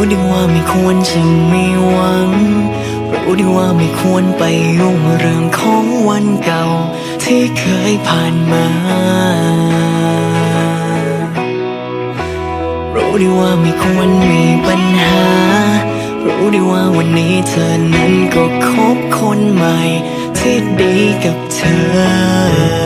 รู้ดีว่าไม่ควรจะมีหวัง รู้ดีว่าไม่ควรไปยุ่งเรื่องของวันเก่า ที่เคยผ่านมา รู้ดีว่าไม่ควรมีปัญหา รู้ดีว่าวันนี้เธอนั้นก็คบคนใหม่ ที่ดีกับเธอ